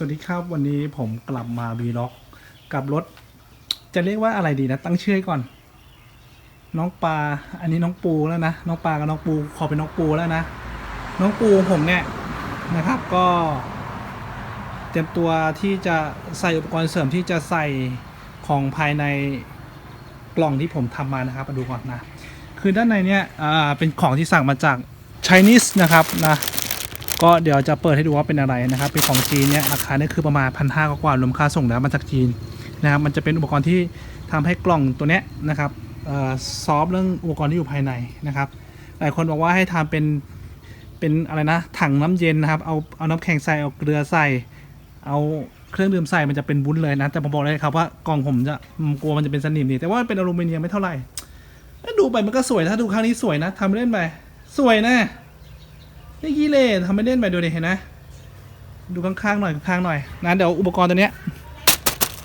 สวัสดีครับวันนี้ผมกลับมาวีล็อกกับรถ จะเรียกว่าอะไรดีนะ ตั้งชื่อก่อน น้องปลาอันนี้น้องปูแล้วนะ น้องปลากับน้องปูขอเป็นน้องปูแล้วนะ น้องปูผมเนี่ยนะครับก็ เตรียมตัวที่จะใส่อุปกรณ์เสริมที่จะใส่ของภายในกล่องที่ผมทำมานะครับมาดูก่อนนะ คือด้านในเนี่ยเป็นของที่สั่งมาจาก Chinese นะครับนะ ก็เดี๋ยวจะเปิดให้ดูว่าเป็นอะไรนะครับเป็นของจีนเนี่ยราคาเนี่ยคือประมาณพันห้ากว่ารวมค่าส่งแล้วมาจากจีนนะครับมันจะเป็นอุปกรณ์ที่ทำให้กล่องตัวเนี้ยนะครับอ่อซอฟเรื่องอุปกรณ์ที่อยู่ภายในนะครับหลายคนบอกว่าให้ทำเป็นเป็นอะไรนะถังน้ำเย็นนะครับเอาเอาน้ำแข็งใส่เอาเกลือใส่ เอาเครื่องดื่มใส่มันจะเป็นวุ้นเลยนะ แต่ผมบอกเลยครับว่ากล่องผมจะกลัวมันจะเป็นสนิมดีแต่ว่าเป็นอลูมิเนียมไม่เท่าไหร่เอ้ยดูไปมันก็สวยถ้าดูครั้งนี้สวยนะทำเล่นไปสวยนะ นี่กี้เล่ทำไม่เล่นไปดูดิเห็นนะดูข้างๆหน่อยข้างๆหน่อยนะเดี๋ยวอุปกรณ์ตัวเนี้ย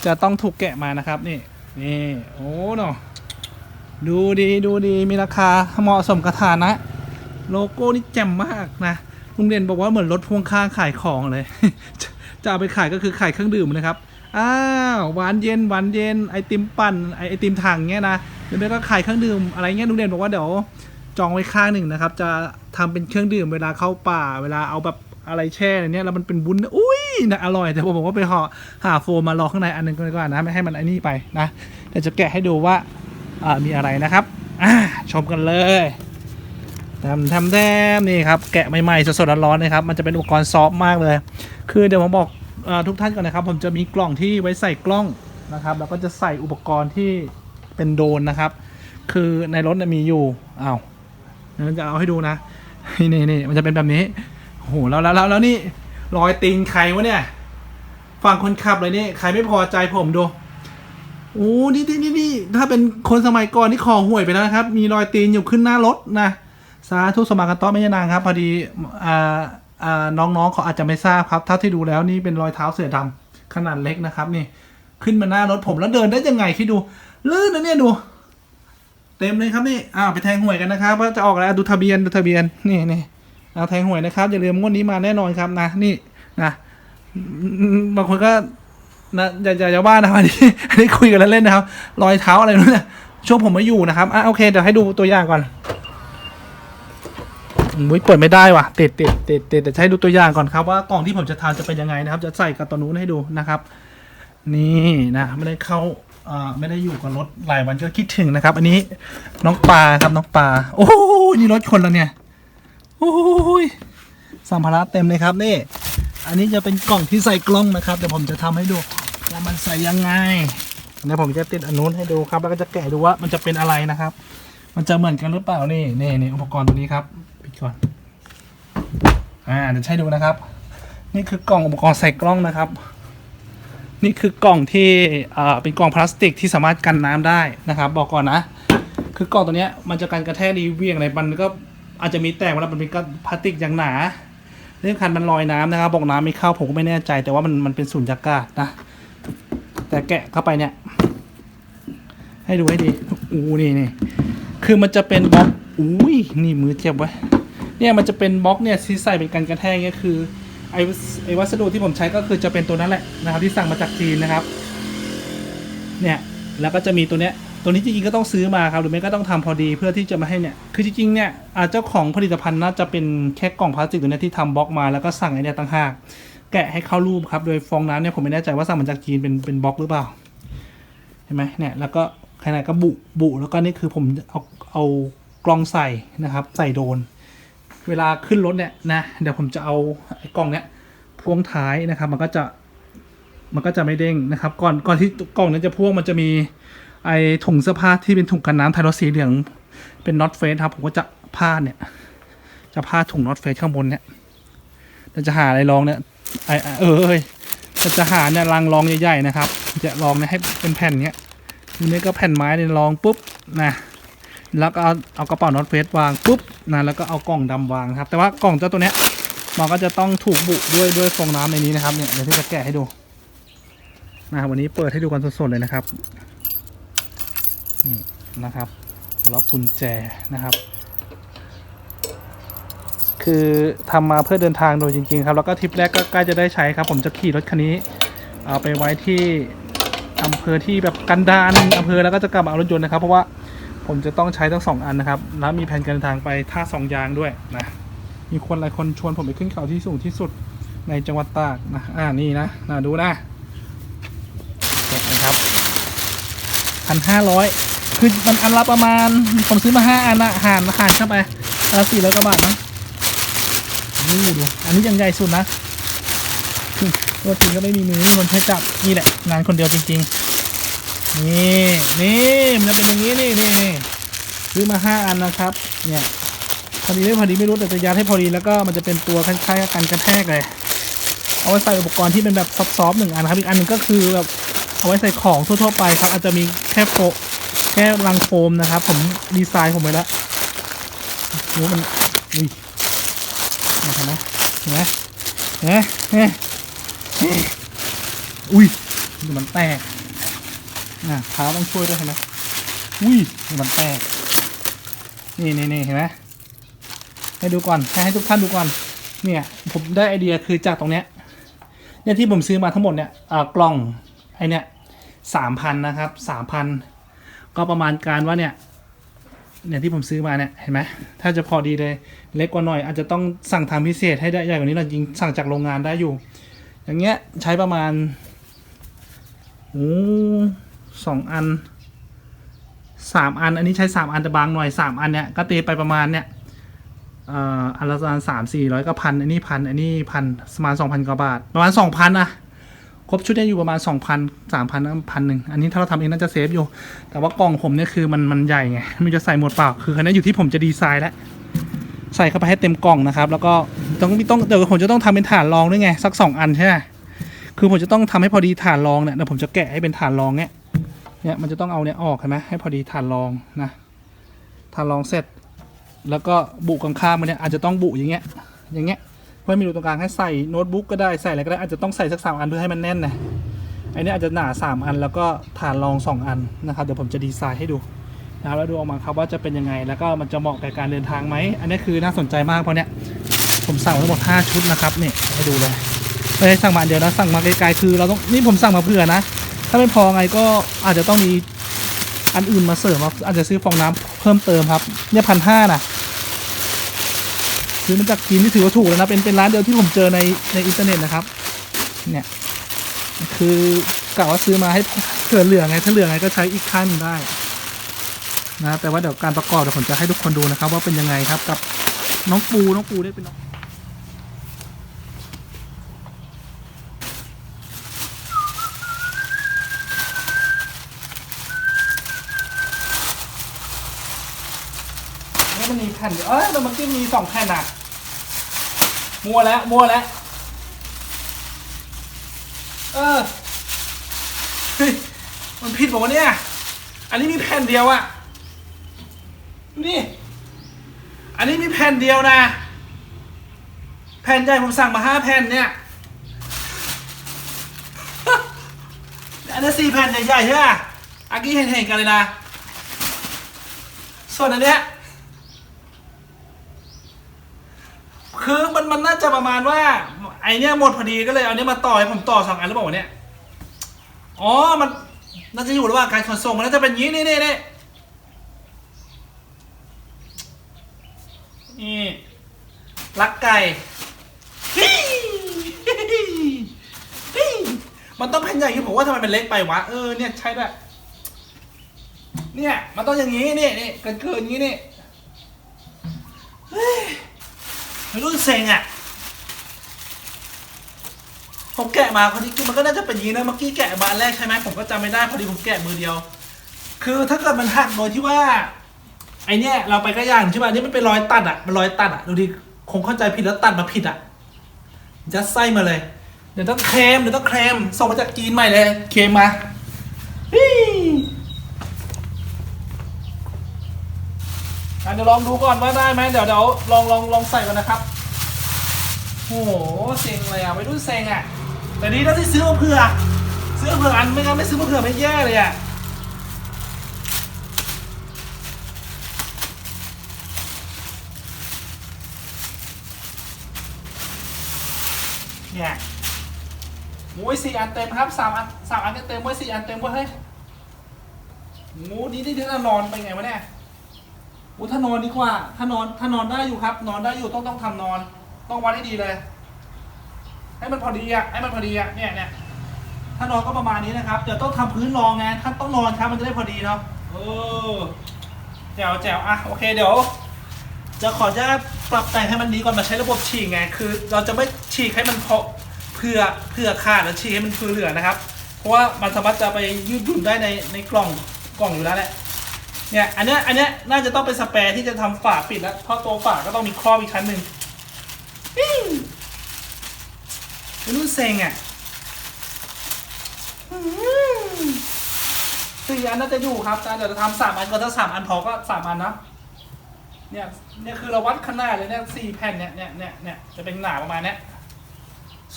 จะต้องถูกแกะมานะครับนี่นี่โอ้เนาะดูดีดูดีมีราคาเหมาะสมกับฐานะ โลโก้นี่แจ่มมากนะลุงเด่นบอกว่าเหมือนรถพ่วงข้างขายของเลยจะจะเอาไปขายก็คือขายเครื่องดื่มนะครับอ้าวหวานเย็นหวานเย็นไอติมปั่นไอไอติมถังเงี้ยนะหรือไม่ก็ขายเครื่องดื่มอะไรเงี้ยลุงเด่นบอกว่าเดี๋ยว จองไว้ข้างหนึ่งนะครับ จะทำเป็นเครื่องดื่มเวลาเข้าป่า เวลาเอาแบบอะไรแช่อะไรเนี่ยแล้วมันเป็นวุ้นอุ้ยนะอร่อยแต่ผมบอกว่าไปห่อหาโฟมมารอข้างในอันหนึงก็ดีกว่านะไม่ให้มันไอ้นี่ไปนะเดี๋ยวจะแกะให้ดูว่าามีอะไรนะครับชมกันเลยทำทำแต้มนี่ครับแกะใหม่ๆสดๆร้อนๆนะครับมันจะเป็นอุปกรณ์ซอฟต์มากเลย คือเดี๋ยวผมบอกอทุกท่านก่อนนะครับ ผมจะมีกล่องที่ไว้ใส่กล้องนะครับแล้วก็จะใส่อุปกรณ์ที่เป็นโดนนะครับ คือในรถมีอยู่อ้าว จะเอาให้ดูนะนี่นี่มันจะเป็นแบบนี้โอ้โหแล้วแล้วแล้วแล้วนี่รอยตีนใครวะเนี่ยฝั่งคนขับเลยนี่ใครไม่พอใจผมดูโอ้นี่นี่นี่นี่ถ้าเป็นคนสมัยก่อนนี่คอห่วยไปแล้วนะครับ มีรอยตีนอยู่ขึ้นหน้ารถนะสาธุสมมากันต้อไม่ยานางครับ พอดีอ่าอ่าน้องๆเขาอาจจะไม่ทราบครับเท่าที่ดูแล้วนี่เป็นรอยเท้าเสือดำขนาดเล็กนะครับ นี่ ขึ้นมาหน้ารถผมแล้วเดินได้ยังไงคิดดูลื่นนะเนี่ยดู เต็มเลยครับนี่อ้าวไปแทงหวยกันนะครับว่าจะออกแล้วดูทะเบียนดูทะเบียนนี่นี่เอาแทงหวยนะครับอย่าลืมงวดนี้มาแน่นอนครับนะนี่นะบางคนก็นะอย่าอย่าอย่าว่านะครับอันนี้อันนี้คุยกันเล่นนะครับรอยเท้าอะไรนู้นเนี่ช่วงผมไม่อยู่นะครับอะโอเคเดี๋ยวให้ดูตัวอย่างก่อนอุ้ยเปิดไม่ได้ว่ะติดติดติดติดแต่ให้ดูตัวอย่างก่อนครับว่ากล่องที่ผมจะทานจะเป็นยังไงนะครับ จะใส่กับตัวนู้นให้ดูนะครับ นี่นะไม่ได้เข้า อ่าไม่ได้อยู่กับรถหลายวันก็คิดถึงนะครับ อันนี้น้องปลาครับน้องปลาโอ้ยนี่รถคนแล้วเนี่ยโอ้ยสัมภาระเต็มเลยครับนี่ อันนี้จะเป็นกล่องที่ใส่กล้องนะครับเดี๋ยวผมจะทำให้ดูว่ามันใส่ยังไงเดี๋ยวผมจะติดอันนู้นให้ดูครับ แล้วก็จะแกะดูว่ามันจะเป็นอะไรนะครับ มันจะเหมือนกันหรือเปล่านี่นี่นี่อุปกรณ์ตัวนี้ครับปิดก่อนอ่าเดี๋ยวใช้ดูนะครับ นี่คือกล่องอุปกรณ์ใส่กล้องนะครับ นี่คือกล่องที่เป็นกล่องพลาสติกที่สามารถกันน้ำได้นะครับ บอกก่อนนะ คือกล่องตัวนี้มันจะกันกระแทกดีเวียงอะไรมันก็อาจจะมีแตกเวลามันเป็นกพลาสติกอย่างหนาเรื่องคันมันลอยน้ำนะครับ บอกน้ำไม่เข้าผมก็ไม่แน่ใจ แต่ว่ามันมันเป็นสุญญากาศนะ แต่แกะเข้าไปเนี่ย ให้ดูให้ดีอู้นี่นี่คือมันจะเป็นบล็อกอุ้ยนี่มือเจ็บไว้เนี่ยมันจะเป็นบล็อกเนี่ยที่ใส่เป็นกันกระแทกเนี่ยคือ ไอวัสไอวัสดุที่ผมใช้ก็คือจะเป็นตัวนั้นแหละนะครับ ที่สั่งมาจากจีนนะครับ เนี่ยแล้วก็จะมีตัวเนี้ยตัวนี้จริงๆก็ต้องซื้อมาครับหรือไม่ก็ต้องทำพอดีเพื่อที่จะมาให้เนี่ยคือจริงๆเนี่ยอาเจ้าของผลิตภัณฑ์น่าจะเป็นแค่กล่องพลาสติกตัวเนี้ยที่ทำบล็อกมาแล้วก็สั่งไอเนี่ยต่างหากแกะให้เข้ารูปครับโดยฟองน้ำเนี่ยผมไม่แน่ใจว่าสั่งมาจากจีนเป็นเป็นบล็อกหรือเปล่าเห็นไหมเนี่ยแล้วก็ขนาดก็บุบุแล้วก็นี่คือผมเอาเอากลองใส่นะครับ ใส่โดน เวลาขึ้นรถเนี่ยนะเดี๋ยวผมจะเอาไอ้กล้องเนี้ยพ่วงท้ายนะครับ มันก็จะมันก็จะไม่เด้งนะครับ ก่อนก่อนที่กล่องนั้นจะพ่วงมันจะมีไอถุงเสื้อผ้าที่เป็นถุงกันน้ำไทยรถสีเหลืองเป็นน็อตเฟสครับผมก็จะพาเนี่ย จะพาถุงน็อตเฟสข้างบนเนี่ยเราจะหาอะไรรองเนี่ยไอ้เออเอยเราจะหาเนี่ยรางรองใหญ่ๆนะครับ จะรองเนี่ยให้เป็นแผ่นเนี้ยทีนี้ก็แผ่นไม้เนี่ยรองปุ๊บนะ แล้วก็เอาเอากระเป๋าน็อตเฟสวางปุ๊บนะแล้วก็เอากล่องดำวางครับ แต่ว่ากล่องเจ้าตัวเนี้ยมันก็จะต้องถูกบุด้วยด้วยฟองน้ำในนี้นะครับเนี่ยเดี๋ยวที่จะแกะให้ดูนะครับวันนี้เปิดให้ดูกันสดๆเลยนะครับนี่นะครับล็อกกุญแจนะครับ คือทำมาเพื่อเดินทางโดยจริง ๆ ครับ แล้วก็ทริปแรกก็ใกล้จะได้ใช้ครับ ผมจะขี่รถคันนี้เอาไปไว้ที่อำเภอที่แบบกันดารอำเภอแล้วก็จะกลับมาเอารถยนต์นะครับ เพราะว่า ผมจะต้องใช้ทั้งสองอันนะครับ แล้วมีแผนการเดินทางไปท่าสองยางด้วยนะ มีคนหลายคนชวนผมไปขึ้นเขาที่สูงที่สุดในจังหวัดตากนะ อ่า นี่นะนะดูนะแกะนะครับพันห้าร้อยคือมันอันละประมาณ ผมซื้อมาห้าอันอะหารหารเข้าไปอันละสี่ร้อยกว่าบาทมั้งนี่ดู อันนี้ยังใหญ่สุดนะตัวจริงก็ไม่มีมือไม่มีคนใช้จับ นี่แหละ งานคนเดียวจริง ๆ นี่นี่มันจะเป็นอย่างนี้นี่นี่นี่ซื้อมาห้าอันนะครับ เนี่ยพอดีไม่พอดีไม่รู้แต่จะยัดให้พอดีแล้วก็มันจะเป็นตัวคล้ายๆกันกระแทกเลย เอาไว้ใส่อุปกรณ์ที่เป็นแบบซอฟๆหนึ่งอันครับอีกอันหนึ่งก็คือแบบเอาไว้ใส่ของทั่วๆไปครับ อาจจะมีแค่โฟแค่รังโฟมนะครับ ผมดีไซน์ผมไว้แล้วโอ้มันอุ้ยเห็นไหมเห็นไหมเห็นไหมเห็นอุ้ยมันแตก อะเท้าต้องช่วยด้วยเห็นไหมอุ้ยมันแตก นี่นี่นี่เห็นไหมให้ดูก่อนให้ให้ทุกท่านดูก่อน เนี่ย ผมได้ไอเดียคือจากตรงเนี้ย เนี่ยที่ผมซื้อมาทั้งหมดเนี่ยอ่ากล่องไอเนี่ยสามพันนะครับสามพันก็ประมาณการว่าเนี่ย เนี่ยที่ผมซื้อมาเนี่ยเห็นไหมถ้าจะพอดีเลยเล็กกว่าหน่อย อาจจะต้องสั่งทำพิเศษให้ได้ใหญ่กว่านี้เราจริงสั่งจากโรงงานได้อยู่ อย่างเงี้ยใช้ประมาณโอ้ สองอันสามอัน อันนี้ใช้สามอันแต่บางหน่อยสามอันเนี่ยก็ตีไปประมาณเนี่ยอันละประมาณสามสี่ร้อยก็พันอันนี้พันอันนี้พันประมาณสองพันกว่าบาท ประมาณสองพันอะครบชุดเนี่ยอยู่ประมาณสองพันสามพันพันหนึ่งอันนี้ถ้าเราทำเองน่าจะเซฟอยู่ แต่ว่ากล่องผมเนี่ยคือมันมันใหญ่ไงมันจะใส่หมดเปล่าคือคันนี้อยู่ที่ผมจะดีไซน์แล้วใส่เข้าไปให้เต็มกล่องนะครับ แล้วก็ต้องต้องเดี๋ยวผมจะต้องทำเป็นฐานรองด้วยไงสักสองอันใช่ไหมคือผมจะต้องทำให้พอดีฐานรองเนี่ยเดี๋ยวผมจะแกะให้เป็นฐานรองเนี่ย เนี่ยมันจะต้องเอาเนี่ยออกเห็นไหมให้พอดีฐานรองนะฐานรองเสร็จ แล้วก็บุกข้างๆมันเนี่ยอาจจะต้องบุอย่างเงี้ยอย่างเงี้ยเพื่อมีรูตรงกลางให้ใส่โน้ตบุ๊กก็ได้ใส่อะไรก็ได้อาจจะต้องใส่สักสามอันเพื่อให้มันแน่นนะไอันนี้อาจจะหนาสามอันแล้วก็ฐานรองสองอันนะครับเดี๋ยวผมจะดีไซน์ให้ดูนะครับแล้วดูออกมาครับว่าจะเป็นยังไง แล้วก็มันจะเหมาะกับการเดินทางไหมอันนี้คือน่าสนใจมากเพราะเนี้ยผมสั่งมาทั้งหมด5ชุดนะครับนี่ให้ดูเลยไม่ได้สั่งมาเดียวนะสั่งมาไกลๆคือเราต้องนี่ผมสั่งมาเผื่อนะ ถ้าไม่พอไงก็อาจจะต้องมีอันอื่นมาเสริมครับอาจจะซื้อฟองน้ำเพิ่มเติมครับ เนี่ยพันห้านะซื้อมาจากจีนที่ถือว่าถูกแล้วนะเป็นเป็นร้านเดียวที่ผมเจอในในอินเทอร์เน็ตนะครับ เนี่ยคือกะว่าซื้อมาให้เผื่อเหลือไงถ้าเหลือไงก็ใช้อีกขั้นได้นะแต่ว่าเดี๋ยวการประกอบเดี๋ยวผมจะให้ทุกคนดูนะครับ ว่าเป็นยังไงครับกับน้องปูน้องปูได้เป็นน้องนี่มันมีแผ่นเดียวเอ้ยแต่มันก็มีสองแผ่นอะมัวแล้วมัวแล้วเออมันผิดบอกว่าวะเนี่ย อันนี้มีแผ่นเดียวอะดูนี่ อันนี้มีแผ่นเดียวนะ แผ่นใหญ่ผมสั่งมาห้าแผ่นเนี่ย อันนี้สี่แผ่นใหญ่ๆใช่ป่ะอากี้เห็นๆกันเลยนะ ส่วนอันเนี้ย คือมันมันน่าจะประมาณว่า ไอเนี้ยหมดพอดีก็เลยเอาเนี้ยมาต่อให้ผมต่อสองอันแล้วบอกว่าเนี่ยอ๋อมันน่าจะอยู่ระหว่างการขนส่งมันน่าจะเป็นอย่างนี้นี่นี่นี่นี่ลักไก่ฮิฮิฮิมันต้องแผ่นใหญ่ที่ผมว่าทำไมมันเล็กไปวะเออเนี่ยใช้แบบเนี่ยมันต้องอย่างนี้นี่นี่เกินเกินอย่างนี้ นี่เฮ้ยไม่รู้เซ็งอะผมแกะมาพอดีมันก็น่าจะเป็นยีนะเมื่อกี้แกะมานแรกใช่ไหมผมก็จำไม่ได้พอดีผมแกะมือเดียว คือถ้าเกิดมันหักโดยที่ว่า ไอเนี้ยเราไปก็ย่างใช่ไหมนนี้มันเป็นรอยตัดอะมันรอยตัดอะดูดิคงเข้าใจผิดแล้วตัดมาผิดอะยัดไส้มาเลย เดี๋ยวต้องเคลมเดี๋ยวต้องเคลมส่งมาจากจีนใหม่เลยเคลมมา อะเดี๋ยวลองดูก่อนว่าได้ไหมเดี๋ยวเดี๋ยวลองลองลองใส่กันนะครับโอ้โหเซ็งเลยอะไม่รู้เซ็งอะ แต่ดีนะที่ซื้อมาเผื่อ ซื้อมาเผื่ออันไม่งั้นไม่ซื้อมาเผื่อไม่แย่เลยอะเนี่ยโอ้ยสี่อันเต็มครับสามอันสามอันก็เต็มเว้ยสี่อันเต็มเว้ยเฮ้ยโอ้นี่นี่ถ้านอนไปไงวะเนี่ย อ้ถ้านอนดีกว่า ถ้านอนถ้านอนได้อยู่ครับ นอนได้อยู่ต้องต้องทำนอน ต้องวัดให้ดีเลย ให้มันพอดีอะให้มันพอดีอะเนี่ยเนี่ยถ้านอนก็ประมาณนี้นะครับเดี๋ยวต้องทำพื้นรองไงถ้าต้องนอนครับมันจะได้พอดีเนาะเออแจ๋วแจ๋วอะโอเคเดี๋ยวจะขออนุญาตปรับแต่งให้มันดีก่อนมาใช้ระบบฉีกไง คือ เราจะไม่ฉีกให้มันเพาะเพื่อเพื่อขาดแล้วฉีกให้มันคือเหลือนะครับ เพราะว่ามันสามารถจะไปยืดหยุ่นได้ในในกล่องกล่องอยู่แล้วแหละ เนี่ยอันเนี้ยอันเนี้ยน่าจะต้องเป็นสแปร์ที่จะทำฝาปิดแล้วเพราะตัวฝาก็ต้องมีครอบอีกชั้นหนึ่งปิ้นรุ่นเซ็งอะสี่อันน่าจะอยู่ครับแต่เดี๋ยวจะทำสามอันก็ถ้าสามอันพอก็สามอันนะเนี่ยเนี่ยคือเราวัดขนาดเลยเนี่ยสี่แผ่นเนี่ยเนี่ยเนี่ยเนี่ยจะเป็นหนาประมาณเนี้ย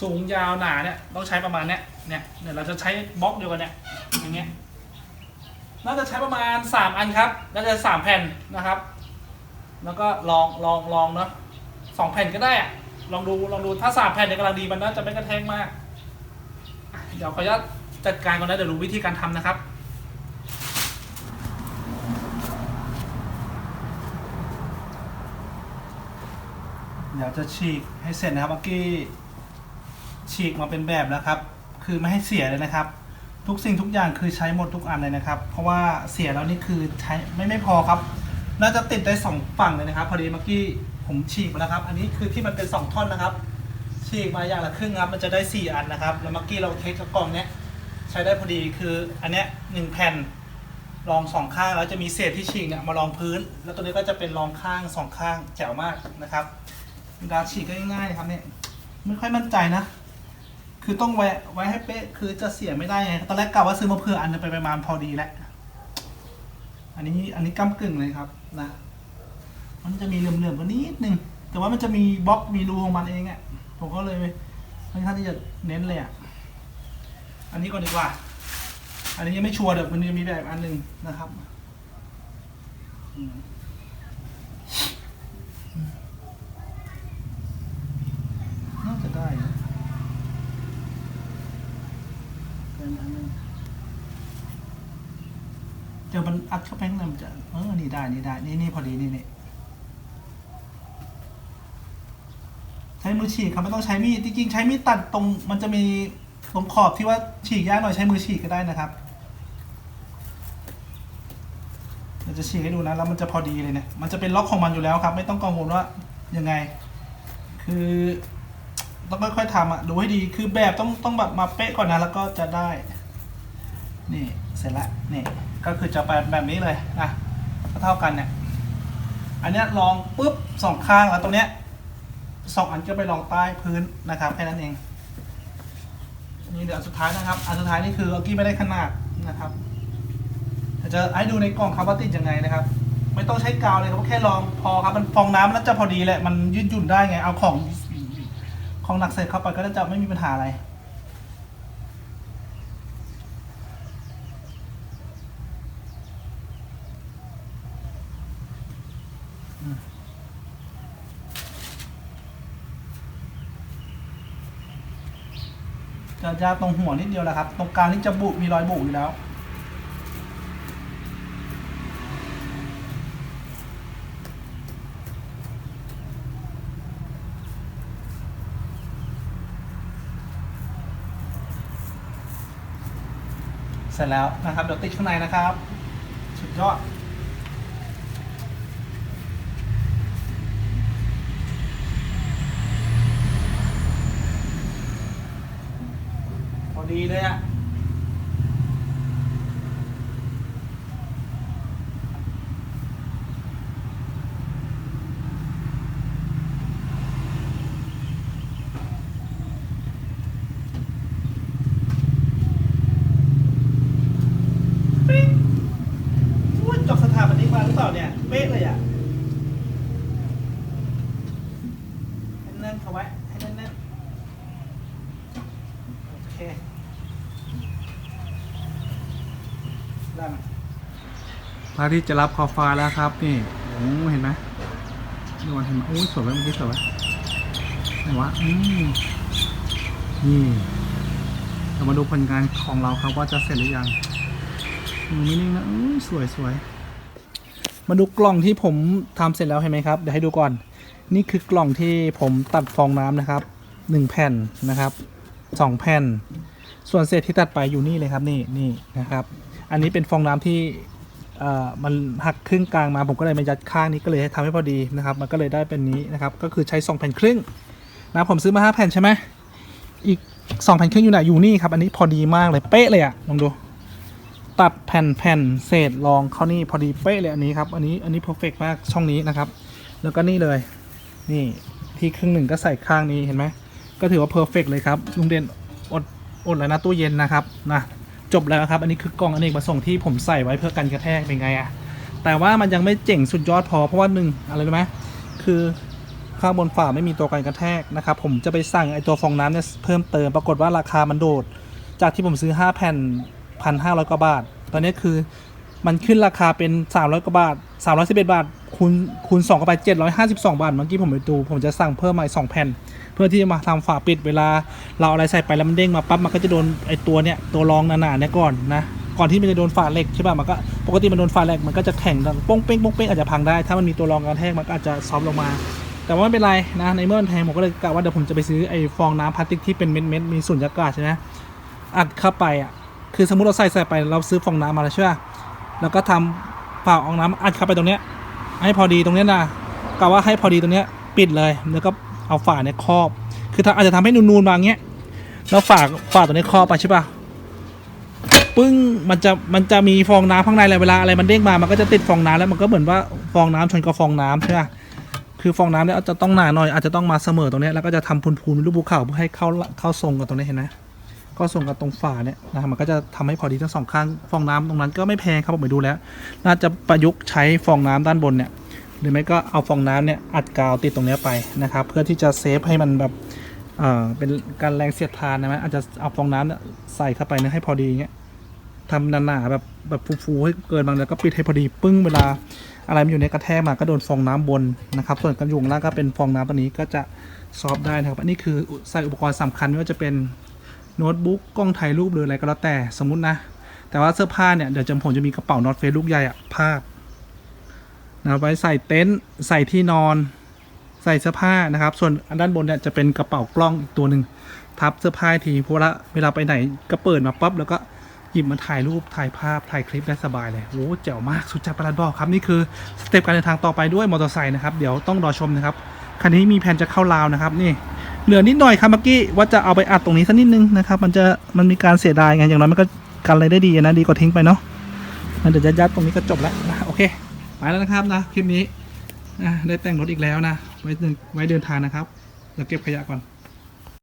สูงยาวหนาเนี่ยต้องใช้ประมาณเนี้ยเนี่ยเนี่ยเราจะใช้บล็อกเดียวกันเนี่ยอย่างเงี้ย น่าจะใช้ประมาณสามอันครับ น่าจะสามแผ่นนะครับ แล้วก็ลองลองลองเนาะสองแผ่นก็ได้อะลองดูลองดูถ้าสามแผ่นเนี่ยกำลังดีมันน่าจะไม่กระแทกมาก เดี๋ยวขออนุญาตจัดการก่อนนะเดี๋ยวรู้วิธีการทำนะครับเดี๋ยวจะฉีกให้เสร็จนะครับเมื่อกี้ฉีกมาเป็นแบบแล้วครับ คือไม่ให้เสียเลยนะครับ ทุกสิ่งทุกอย่างคือใช้หมดทุกอันเลยนะครับ เพราะว่าเสียแล้วนี่คือใช้ไม่ไม่พอครับ น่าจะติดได้สองฝั่งเลยนะครับ พอดีเมื่อกี้ผมฉีกมาแล้วครับ อันนี้คือที่มันเป็นสองท่อนนะครับ ฉีกมาอย่างละครึ่งครับ มันจะได้สี่อันนะครับ แล้วเมื่อกี้เราเทสกับกล่องเนี้ยใช้ได้พอดีคืออันเนี้ยหนึ่งแผ่นรองสองข้างแล้วจะมีเศษที่ฉีกเนี่ยมารองพื้น แล้วตัวนี้ก็จะเป็นรองข้างสองข้างแจ๋วมากนะครับเวลาฉีกก็ง่ายๆครับเนี่ยไม่ค่อยมั่นใจนะ คือต้องแวะไว้ให้เป๊ะ คือจะเสียไม่ได้ไง ตอนแรกกะว่าซื้อมาเผื่ออันนึงไปประมาณพอดีแหละ อันนี้อันนี้ก้ากึ่งเลยครับนะ มันจะมีเหลื่อมๆกว่านิดนึง แต่ว่ามันจะมีบล็อกมีรูของมันเองอะ่ะ ผมก็เลยค่อนข้างที่จะเน้นเลยอะ่ะ อันนี้ก่อนดีกว่า อันนี้ยังไม่ชัวร์เดี๋ยวมันจะมีแบบอันหนึ่งนะครับน่าจะได้นะเป็นอันนึงเดี๋ยวมันอัดเข้าไปข้างในมันจะเออนี่ได้นี่ได้นี่นี่พอดีนี่นี่ใช้มือฉีกครับไม่ต้องใช้มีดจริงๆใช้มีดตัดตรงมันจะมีตรงขอบที่ว่าฉีกยากหน่อยใช้มือฉีกก็ได้นะครับเดี๋ยวจะฉีกให้ดูนะแล้วมันจะพอดีเลยเนี่ยมันจะเป็นล็อกของมันอยู่แล้วครับ ไม่ต้องกังวลว่ายังไง คือต้องค่อยๆทำอะดูให้ดีคือแบบต้องต้องแบบมาเป๊ะก่อนนะแล้วก็จะได้ นี่เสร็จละนี่ ก็คือจะไปแบบนี้เลยนะก็เท่ากันเนี่ยอันนี้ลองปุ๊บสองข้างแล้วตรงเนี้ยสองอันก็ไปลองใต้พื้นนะครับแค่นั้นเองนี่เดี๋ยวสุดท้ายนะครับ อันสุดท้ายนี่คือเอากี้ไม่ได้ขนาดนะครับจะให้ดูในกล่องครับว่าติดยังไงนะครับ ไม่ต้องใช้กาวเลยครับแค่ลองพอครับมันฟองน้ำมันจะพอดีแหละมันยืดหยุ่นได้ไงเอาของของหนักใส่เข้าไปก็จะไม่มีปัญหาอะไร จะยาตรงหัวนิดเดียวแหละครับ ตรงกลางนี่จะบุมีรอยบุอยู่แล้ว เสร็จแล้วนะครับเดี๋ยวติดข้างในนะครับ สุดยอด ดีเลยอะ ปิ๊งอุ้ยจบสถาปนิกมาหรือเปล่าเนี่ย เป๊ะเลยอะให้แน่นเข้าไว้ ให้แน่นๆโอเค เริ่มพระอาทิตย์จะรับขอบฟ้าแล้วครับ นี่โอ้เห็นไหมดูมันเห็นไหมโอ้ยสวยไหมเมื่อกี้สวยไหมไหนวะอืมนี่เรามาดูผลงานของเราครับว่าจะเสร็จหรือยังอืมนี่นี่นะอุ้ยสวยสวยมาดูกล่องที่ผมทำเสร็จแล้วเห็นไหมครับเดี๋ยวให้ดูก่อน นี่คือกล่องที่ผมตัดฟองน้ำนะครับหนึ่งแผ่นนะครับสองแผ่น ส่วนเศษที่ตัดไปอยู่นี่เลยครับนี่นี่นะครับ อันนี้เป็นฟองน้ำที่มันหักครึ่งกลางมาผมก็เลยมายัดข้างนี้ก็เลยให้ทำให้พอดีนะครับ มันก็เลยได้เป็นนี้นะครับ ก็คือใช้สองแผ่นครึ่งนะผมซื้อมาห้าแผ่นใช่ไหมอีกสองแผ่นครึ่งอยู่ไหนอยู่นี่ครับ อันนี้พอดีมากเลยเป๊ะเลยอะลองดูตัดแผ่นแผ่นเศษรองเข้านี่พอดีเป๊ะเลยอันนี้ครับอันนี้อันนี้เพอร์เฟกมากช่องนี้นะครับ แล้วก็นี่เลยนี่ที่ครึ่งหนึ่งก็ใส่ข้างนี้เห็นไหมก็ถือว่าเพอร์เฟกเลยครับลุงเด่นอดอดแล้วนะตู้เย็นนะครับนะ จบแล้วครับ อันนี้คือกล่องอเนกประสงค์ที่ผมใส่ไว้เพื่อกันกระแทกเป็นไงอะแต่ว่ามันยังไม่เจ๋งสุดยอดพอเพราะว่าหนึ่งอะไรรู้ไหมคือข้างบนฝาไม่มีตัวกันกระแทกนะครับผมจะไปสั่งไอตัวฟองน้ำเนี่ยเพิ่มเติมปรากฏว่าราคามันโดด จากที่ผมซื้อ 5 แผ่นพันห้าร้อยกว่าบาท ตอนนี้คือมันขึ้นราคาเป็น 300กว่าบาท 311 บาทคูณคูณ2เข้าไป752 บาท เมื่อกี้ผมไปดู ผมจะสั่งเพิ่มมาอีก2แผ่น เพื่อที่จะมาทำฝาปิดเวลา เราอะไรใส่ไปแล้วมันเด้งมาปั๊บมันก็จะโดนไอตัวเนี้ยตัวรองหนาๆเนี่ยก่อนนะก่อนที่มันจะโดนฝาเหล็กใช่ป่ะมันก็ปกติมันโดนฝาเหล็กมันก็จะแข็งดังป้งเป้งป้งเป้งอาจจะพังได้ ถ้ามันมีตัวรองกระแทกมันก็อาจจะซอฟลงมา แต่ว่าไม่เป็นไรนะในเมื่อมันแพงผมก็เลยกะว่าเดี๋ยวผมจะไปซื้อไอ้ฟองน้ำพลาสติกที่เป็นเม็ดๆมีสุญญากาศใช่ไหมอัดเข้าไปอะคือสมมติเราใส่ใส่ไปเราซื้อฟองน้ำมาแล้วใช่ป่ะแล้วก็ทำฝาอองน้ำอัดเข้าไปตรงเนี้ยให้พอดีตรงเนี้ยนะกะว่าให้พอดีตรงเนี้ยปิดเลยแล้วก็ เอาฝาเนี่ยครอบ คือถ้าอาจจะทำให้นูนๆบางเงี้ยแล้วฝาฝาตัวนี้ครอบไปใช่ป่ะปึ้งมันจะมันจะมีฟองน้ำข้างในเลยเวลาอะไรมันเด้งมามันก็จะติดฟองน้ำแล้วมันก็เหมือนว่าฟองน้ำชนกับฟองน้ำใช่ปะคือฟองน้ำเนี่ยอาจจะต้องหนาหน่อยอาจจะต้องมาเสมอตรงนี้แล้วก็จะทำพูนๆเป็นรูปภูเขาเพื่อให้เข้าเข้าทรงกับตรงนี้เห็นไหมก็ส่งกับตรงฝาเนี่ยนะมันก็จะทำให้พอดีทั้งสองข้างฟองน้ำตรงนั้นก็ไม่แพงครับผมไปดูแล้ว น่าจะประยุกต์ใช้ฟองน้ำด้านบนเนี่ย หรือไม่ก็เอาฟองน้ำเนี่ยอัดกาวติดตรงนี้ไปนะครับ เพื่อที่จะเซฟให้มันแบบเอ่อเป็นการแรงเสียดทานนะไหมอาจจะเอาฟองน้ำเนี่ยใส่เข้าไปเนี่ยให้พอดีอย่างเงี้ยทำหนาๆแบบแบบฟูๆให้เกินบางแล้วก็ปิดให้พอดีปึ้งเวลาอะไรมันอยู่ในกระแทกมาก็โดนฟองน้ำบนนะครับ ส่วนกันยุงล่างก็เป็นฟองน้ำตัวนี้ก็จะซอฟได้นะครับ อันนี้คือใส่อุปกรณ์สำคัญไม่ว่าจะเป็นโน้ตบุ๊กกล้องถ่ายรูปหรืออะไรก็แล้วแต่สมมุตินะ แต่ว่าเสื้อผ้าเนี่ยเดี๋ยวจำผมจะมีกระเป๋าน็อตเฟซลูกใหญ่อะพาด นะไว้ใส่เต็นท์ใส่ที่นอนใส่เสื้อผ้านะครับ ส่วนอันด้านบนเนี่ยจะเป็นกระเป๋ากล้องอีกตัวหนึ่งทับเสื้อผ้าทีเพราะว่าเวลาไปไหนก็เปิดมาปั๊บแล้วก็หยิบมาถ่ายรูปถ่ายภาพถ่ายคลิปได้สบายเลยโอ้แจ๋วมากสุดจัดประหลาดบอกครับนี่คือสเต็ปการเดินทางต่อไปด้วยมอเตอร์ไซค์นะครับเดี๋ยวต้องรอชมนะครับคันนี้มีแผนจะเข้าลาวนะครับนี่เหลือนิดหน่อยครับเมื่อกี้ว่าจะเอาไปอัดตรงนี้สักนิดนึงนะครับมันจะมันมีการเสียดายไงอย่างน้อยมันก็กันอะไรได้ดีนะดีกว่าทิ้งไปเนาะงั้นเดี๋ยวจะยัดตรงนี้ก็จบแล้วนะโอเค ไปแล้วนะครับนะคลิปนี้นะได้แต่งรถอีกแล้วนะไว้ไว้เดินทางนะครับเราเก็บขยะก่อน